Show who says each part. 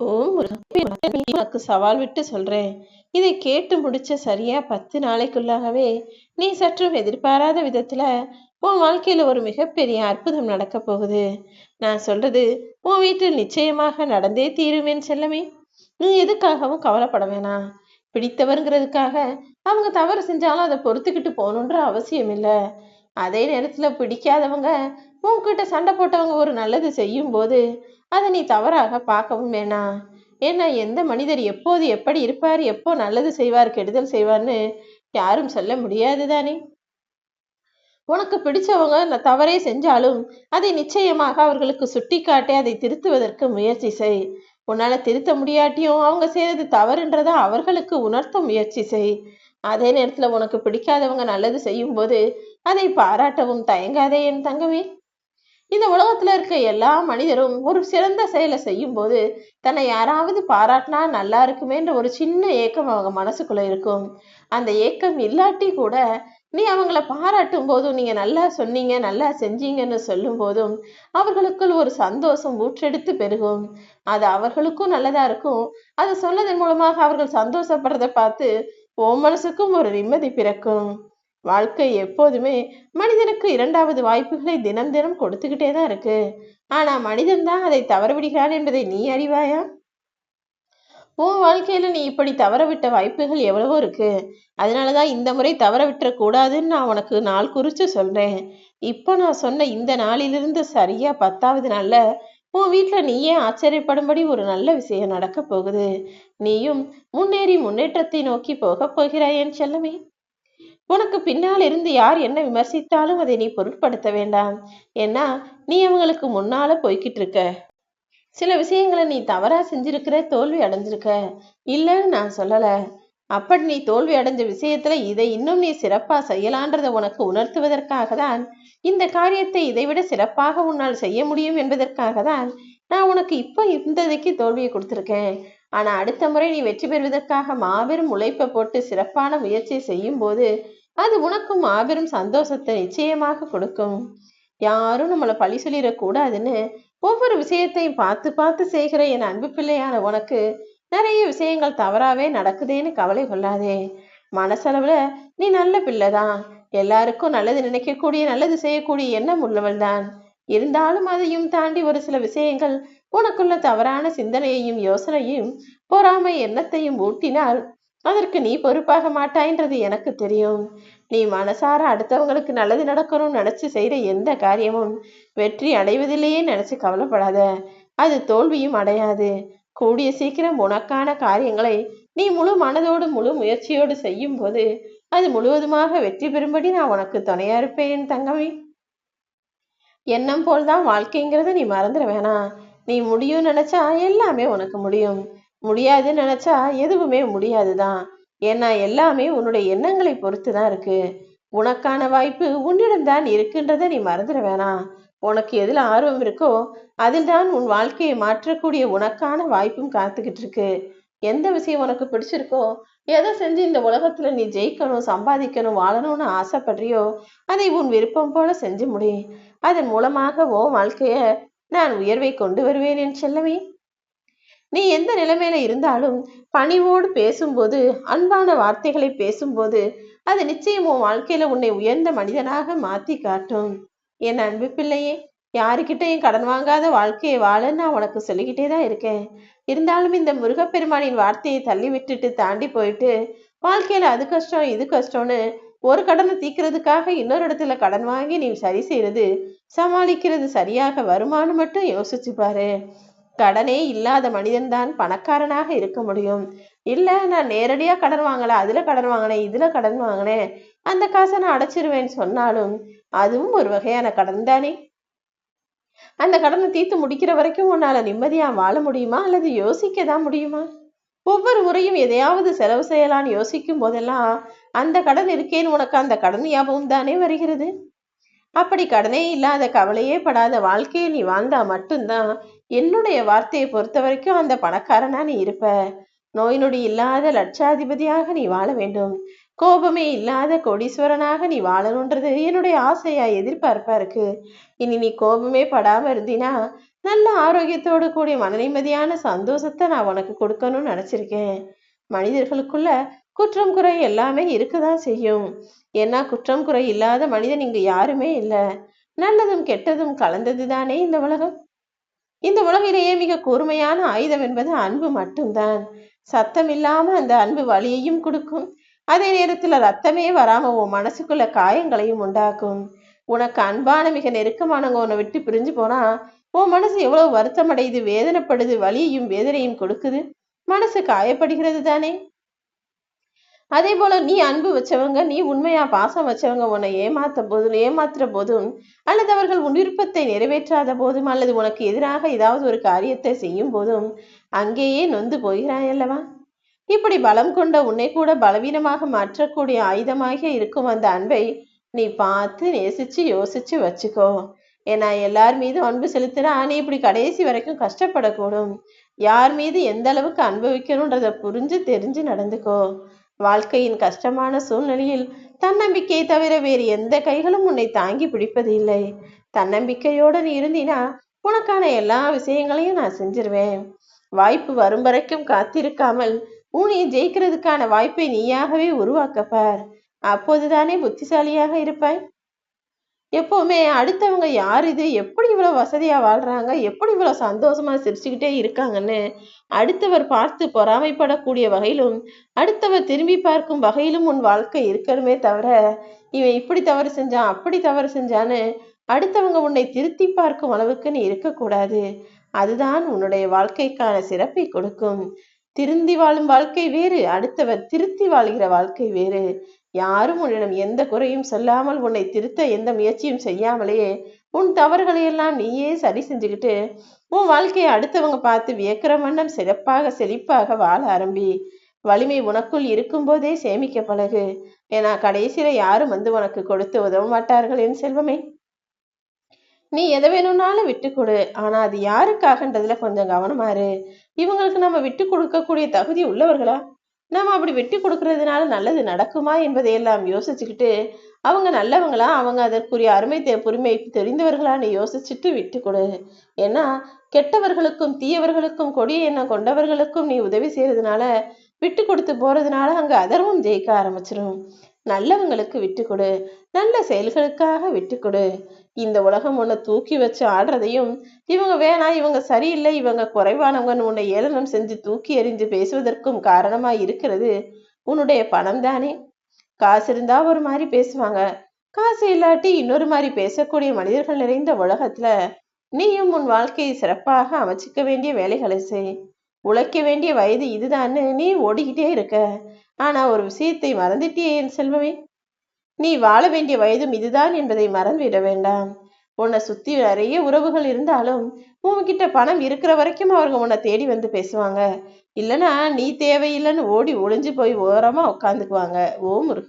Speaker 1: ஓம் உனக்கு சவால் விட்டு சொல்றேன். இதை கேட்டு முடிச்ச சரியா பத்து நாளைக்குள்ளாகவே நீ சற்றும் எதிர்பாராத விதத்துல உன் வாழ்க்கையில ஒரு மிகப்பெரிய அற்புதம் நடக்க போகுது. நான் சொல்றது உன் வீட்டில் நிச்சயமாக நடந்தே தீருவேன் செல்லமே. நீ எதுக்காகவும் கவலைப்பட வேணாம் பிடித்தவருங்கிறதுக்காக அவங்க தவறு செஞ்சாலும் அதை பொறுத்துக்கிட்டு போகணுன்ற அவசியம் இல்லை. அதே நேரத்துல பிடிக்காதவங்க உன்கிட்ட சண்டை போட்டவங்க ஒரு நல்லது செய்யும் போது அதை நீ தவறாக பார்க்கவும் வேணாம் ஏன்னா எந்த மனிதர் எப்போது எப்படி இருப்பார் எப்போ நல்லது செய்வார் கெடுதல் செய்வார்னு யாரும் சொல்ல முடியாது தானே? உனக்கு பிடிச்சவங்க தவறே செஞ்சாலும் அதை நிச்சயமாக அவர்களுக்கு சுட்டிக்காட்டி அதை திருத்துவதற்கு முயற்சி செய். உன்னால திருத்த முடியாட்டியும் அவங்க செய்யறது தவறுன்றதை அவர்களுக்கு உணர்த்த முயற்சி செய். அதே நேரத்துல உனக்கு பிடிக்காதவங்க நல்லது செய்யும் போது அதை பாராட்டவும் தயங்காதே என் தங்கமே. இந்த உலகத்துல இருக்க எல்லா மனிதரும் ஒரு சிறந்த செயலை செய்யும் போது தன்னை யாராவது பாராட்டினா நல்லா இருக்குமேன்ற ஒரு சின்ன ஏக்கம் அவங்க மனசுக்குள்ள இருக்கும். அந்த ஏக்கம் இல்லாட்டி கூட நீ அவங்கள பாராட்டும் போதும் நீங்க நல்லா சொன்னீங்க நல்லா செஞ்சீங்கன்னு சொல்லும் போதும் அவர்களுக்குள் ஒரு சந்தோஷம் ஊற்றெடுத்து பெருகும். அது அவர்களுக்கும் நல்லதா இருக்கும். அதை சொன்னதன் மூலமாக அவர்கள் சந்தோஷப்படுறதை பார்த்து ஓ மனசுக்கும் ஒரு நிம்மதி பிறக்கும். வாழ்க்கை எப்போதுமே மனிதனுக்கு இரண்டாவது வாய்ப்புகளை தினம் தினம் கொடுத்துக்கிட்டே தான் இருக்கு. ஆனா மனிதன் தான் அதை தவறவிடுகிறான் என்பதை நீ அறிவாயா? உன் வாழ்க்கையில நீ இப்படி தவற விட்ட வாய்ப்புகள் எவ்வளவோ இருக்கு. அதனாலதான் இந்த முறை தவற விட்டுற கூடாதுன்னு நான் உனக்கு நாள் குறிச்சு சொல்றேன். இப்போ நான் சொன்ன இந்த நாளிலிருந்து சரியா பத்தாவது நாள்ல உன் வீட்டுல நீயே ஆச்சரியப்படும்படி ஒரு நல்ல விஷயம் நடக்க போகுது. நீயும் முன்னேறி முன்னேற்றத்தை நோக்கி போக போகிறாய் என் செல்லமே. உனக்கு பின்னால் இருந்து யார் என்ன விமர்சித்தாலும் அதை நீ பொருட்படுத்த வேண்டாம். ஏன்னா நீ அவங்களுக்கு முன்னால போய்கிட்டு இருக்க சில விஷயங்களை நீ தவறா செஞ்சிருக்கிற தோல்வி அடைஞ்சிருக்க. இல்லைன்னு நான் சொல்லல. அப்படி நீ தோல்வி அடைஞ்ச விஷயத்துல இதை இன்னும் நீ சிறப்பா செய்யலான்றதை உனக்கு உணர்த்துவதற்காக தான் இந்த காரியத்தை இதைவிட சிறப்பாக உன்னால் செய்ய முடியும் என்பதற்காக தான் நான் உனக்கு இப்போ இந்ததைக்கு தோல்வியை கொடுத்துருக்கேன். ஆனா அடுத்த முறை நீ வெற்றி பெறுவதற்காக மாபெரும் உழைப்பை போட்டு சிறப்பான முயற்சியை செய்யும் போது அது உனக்கும் மாபெரும் சந்தோஷத்தை நிச்சயமாக கொடுக்கும். யாரும் நம்மளை பழி சொல்லிடக்கூடாதுன்னு ஒவ்வொரு விஷயத்தையும் பார்த்து பார்த்து செய்கிற என் அன்பு பிள்ளையான உனக்கு நிறைய விஷயங்கள் தவறாவே நடக்குதேன்னு கவலை கொள்ளாதே. மனசளவுல நீ நல்ல பிள்ளைதான். எல்லாருக்கும் நல்லது நினைக்கக்கூடிய நல்லது செய்யக்கூடிய எண்ணம் உள்ளவள் தான் இருந்தாலும் அதையும் தாண்டி ஒரு சில விஷயங்கள் உனக்குள்ள தவறான சிந்தனையையும் யோசனையும் பொறாமை எண்ணத்தையும் ஊட்டினால் அதற்கு நீ பொறுப்பாக மாட்டாய்ன்றது எனக்கு தெரியும். நீ மனசார அடுத்தவங்களுக்கு நல்லது நடக்கணும்னு நினைச்சு செய்கிற எந்த காரியமும் வெற்றி அடைவதில்லையே நினைச்சு கவலைப்படாத. அது தோல்வியும் அடையாது. கூடிய சீக்கிரம் உனக்கான காரியங்களை நீ முழு மனதோடு முழு முயற்சியோடு செய்யும் போது அது முழுவதுமாக வெற்றி பெறும்படி நான் உனக்கு துணையா இருப்பேன் தங்கமி. எண்ணம் போல்தான் வாழ்க்கைங்கிறத நீ மறந்துட வேணாம். நீ முடியும் நினைச்சா எல்லாமே உனக்கு முடியும். முடியாதுன்னு நினைச்சா எதுவுமே முடியாது தான் ஏன்னா எல்லாமே உன்னுடைய எண்ணங்களை பொறுத்து தான் இருக்கு. உனக்கான வாய்ப்பு உன்னிடம்தான் இருக்குன்றதை இருக்குன்றத நீ மறந்துட வேணாம். உனக்கு எதுல ஆர்வம் இருக்கோ அதில் தான் உன் வாழ்க்கையை மாற்றக்கூடிய உனக்கான வாய்ப்பும் காத்துக்கிட்டு இருக்கு. எந்த விஷயம் உனக்கு பிடிச்சிருக்கோ எதை செஞ்சு இந்த உலகத்துல நீ ஜெயிக்கணும் சம்பாதிக்கணும் வாழணும்னு ஆசைப்படுறியோ அதை உன் விருப்பம் போல செஞ்சு முடி. அதன் மூலமாக உன் வாழ்க்கைய நான் உயர்வை கொண்டு வருவேன் என் செல்லமே. நீ எந்த நிலைமையில இருந்தாலும் பணிவோடு பேசும்போது அன்பான வார்த்தைகளை பேசும்போது அது நிச்சயம் உன் வாழ்க்கையில உன்னை உயர்ந்த மனிதனாக மாத்தி காட்டும். என் அன்பு பிள்ளையே யாருக்கிட்டையும் கடன் வாங்காத வாழ்க்கையை வாழ நான் உனக்கு சொல்லிக்கிட்டே தான் இருக்கேன். இருந்தாலும் இந்த முருகப்பெருமானின் வார்த்தையை தள்ளி விட்டுட்டு தாண்டி போயிட்டு வாழ்க்கையில அது கஷ்டம் இது கஷ்டம்னு ஒரு கடனை தீக்கிறதுக்காக இன்னொரு இடத்துல கடன் வாங்கி நீ சரி செய்யறது சமாளிக்கிறது சரியாக வருமானு மட்டும் யோசிச்சு பாரு. கடனே இல்லாத மனிதன்தான் பணக்காரனாக இருக்க முடியும். இல்ல நான் நேரடியா கடன் வாங்கலை அதுல கடன் வாங்கினேன் இதுல கடன் வாங்கினேன் அந்த காசை நான் அடைச்சிருவேன்னு சொன்னாலும் அதுவும் ஒரு வகையான கடன் தானே. அந்த கடனை தீர்த்து முடிக்கிற வரைக்கும் உன்னால நிம்மதியா வாழ முடியுமா? அல்லது யோசிக்க தான் முடியுமா? ஒவ்வொரு முறையும் எதையாவது செலவு செய்யலாம்னு யோசிக்கும் போதெல்லாம் அந்த கடன் இருக்கேன்னு உனக்கு அந்த கடன் ஞாபகம் தானே வருகிறது? அப்படி கடனே இல்லாத கவலையே படாத வாழ்க்கையை நீ வாழ்ந்தா மட்டும்தான் என்னுடைய வார்த்தையை பொறுத்த வரைக்கும் அந்த பணக்காரனா நீ இருப்ப. நோய் நொடி இல்லாத லட்சாதிபதியாக நீ வாழ வேண்டும். கோபமே இல்லாத கோடீஸ்வரனாக நீ வாழணுன்றது என்னுடைய ஆசையா எதிர்பார்ப்பா இருக்கு. இனி நீ கோபமே படாம இருந்தினா நல்ல ஆரோக்கியத்தோடு கூடிய மன நிம்மதியான சந்தோஷத்தை நான் உனக்கு கொடுக்கணும்னு நினைச்சிருக்கேன். மனிதர்களுக்குள்ள குற்றம் குறை எல்லாமே இருக்கதான் செய்யும். ஏன்னா குற்றம் குறை இல்லாத மனிதன் இங்கு யாருமே இல்லை. நல்லதும் கெட்டதும் கலந்தது தானே இந்த உலகம்? இந்த உலகிலேயே மிக கூர்மையான ஆயுதம் என்பது அன்பு மட்டும்தான். சத்தம் இல்லாம அந்த அன்பு வலியையும் கொடுக்கும். அதே நேரத்துல ரத்தமே வராம உன் மனசுக்குள்ள காயங்களையும் உண்டாக்கும். உனக்கு அன்பான மிக நெருக்கமானவங்க உன்னை விட்டு பிரிஞ்சு போனா உன் மனசு எவ்வளவு வருத்தமடையுது வேதனைப்படுது வலியையும் வேதனையும் கொடுக்குது? மனசு காயப்படுகிறது தானே அதே போல நீ அன்பு வச்சவங்க நீ உண்மையா பாசம் வச்சவங்க உன்னை ஏமாத்த போதும் ஏமாத்துற போதும் அல்லது அவர்கள் உன் விருப்பத்தை நிறைவேற்றாத போதும் அல்லது உனக்கு எதிராக ஏதாவது ஒரு காரியத்தை செய்யும் போதும் அங்கேயே நொந்து போகிறாய் அல்லவா இப்படி பலம் கொண்ட உன்னை கூட பலவீனமாக மாற்றக்கூடிய ஆயுதமாக இருக்கும் அந்த அன்பை நீ பார்த்து நேசிச்சு யோசிச்சு வச்சுக்கோ. ஏன்னா எல்லார் மீதும் அன்பு செலுத்தினா நீ இப்படி கடைசி வரைக்கும் கஷ்டப்படக்கூடும். யார் மீது எந்த அளவுக்கு அனுபவிக்கணும்ன்றத புரிஞ்சு தெரிஞ்சு நடந்துக்கோ. வாழ்க்கையின் கஷ்டமான சூழ்நிலையில் தன்னம்பிக்கையை தவிர வேறு எந்த கைகளும் உன்னை தாங்கி பிடிப்பது இல்லை தன்னம்பிக்கையோடு நீ இருந்தினா உனக்கான எல்லா விஷயங்களையும் நான் செஞ்சிருவேன். வாய்ப்பு வரும் வரைக்கும் காத்திருக்காமல் உன்னை ஜெயிக்கிறதுக்கான வாய்ப்பை நீயாகவே உருவாக்கப்பார் அப்போதுதானே புத்திசாலியாக இருப்பாய்? எப்பவுமே அடுத்தவங்க யார் இது? எப்படி இவ்வளவு வசதியா வாழ்றாங்க? எப்படி இவ்வளவு சந்தோஷமா சிரிச்சுக்கிட்டே இருக்காங்கன்னு அடுத்தவர் பார்த்து பொறாமைப்படக்கூடிய வகையிலும் அடுத்தவர் திரும்பி பார்க்கும் வகையிலும் உன் வாழ்க்கை இருக்கணுமே தவிர இவன் இப்படி தவறு செஞ்சான் அப்படி தவறு செஞ்சான்னு அடுத்தவங்க உன்னை திருத்தி பார்க்கும் அளவுக்கு நீ இருக்கக்கூடாது. அதுதான் உன்னுடைய வாழ்க்கைக்கான சிறப்பை கொடுக்கும். திருந்தி வாழும் வாழ்க்கை வேறு அடுத்தவர் திருத்தி வாழ்கிற வாழ்க்கை வேறு. யாரும் உன்னிடம் எந்த குறையும் சொல்லாமல் உன்னை திருத்த எந்த முயற்சியும் செய்யாமலேயே உன் தவறுகளை எல்லாம் நீயே சரி செஞ்சுக்கிட்டு உன் வாழ்க்கையை அடுத்தவங்க பார்த்து வியக்கிற வண்ணம் சிறப்பாக செழிப்பாக வாழ ஆரம்பி. வலிமை உனக்குள் இருக்கும்போதே சேமிக்க பழகு. ஏன்னா கடைசியில யாரும் வந்து உனக்கு கொடுத்து உதவ மாட்டார்கள் என் செல்வமே. நீ எதை வேணும்னாலும் விட்டு கொடு. ஆனா அது யாருக்காகன்றதுல கொஞ்சம் கவனமாரு இவங்களுக்கு நம்ம விட்டு கொடுக்கக்கூடிய தகுதி உள்ளவர்களா? நம்ம அப்படி விட்டு கொடுக்கறதுனால நல்லது நடக்குமா என்பதையெல்லாம் யோசிச்சுக்கிட்டு அவங்க நல்லவங்களா அவங்க அதற்குரிய அருமை பொறுமை தெரிந்தவர்களான்னு யோசிச்சுட்டு விட்டு கொடு. ஏன்னா கெட்டவர்களுக்கும் தீயவர்களுக்கும் கொடிய எண்ணம் கொண்டவர்களுக்கும் நீ உதவி செய்யறதுனால விட்டு கொடுத்து போறதுனால அங்க அதர்மம் ஜெயிக்க ஆரம்பிச்சிடும் நல்லவங்களுக்கு விட்டு கொடு. நல்ல செயல்களுக்காக விட்டு கொடு. இந்த உலகம் உன்னை தூக்கி வச்சு ஆடுறதையும் இவங்க வேணாம் இவங்க சரியில்லை இவங்க குறைவானவங்கன்னு உன்னை ஏளனம் செஞ்சு தூக்கி எறிஞ்சு பேசுவதற்கும் காரணமா இருக்கிறது உன்னுடைய பணம் தானே. காசு இருந்தா ஒரு மாதிரி பேசுவாங்க. காசு இல்லாட்டி இன்னொரு மாதிரி பேசக்கூடிய மனிதர்கள் நிறைந்த உலகத்துல நீயும் உன் வாழ்க்கையை சிறப்பாக அமைச்சிக்க வேண்டிய வேலைகளை செய். உழைக்க வேண்டிய வயது இதுதான்னு நீ ஓடிக்கிட்டே இருக்க. ஆனா ஒரு விஷயத்தை மறந்துட்டியே என் செல்வமே. நீ வாழ வேண்டிய வயதும் இதுதான் என்பதை மறந்துவிட வேண்டாம். உன்னை சுத்தி நிறைய உறவுகள் இருந்தாலும் உன்கிட்ட பணம் இருக்கிற வரைக்கும் அவங்க உன்னை தேடி வந்து பேசுவாங்க. இல்லைன்னா நீ தேவையில்லைன்னு ஓடி ஒளிஞ்சு போய் ஓரமா உட்காந்துக்குவாங்க. ஓ முருகன்.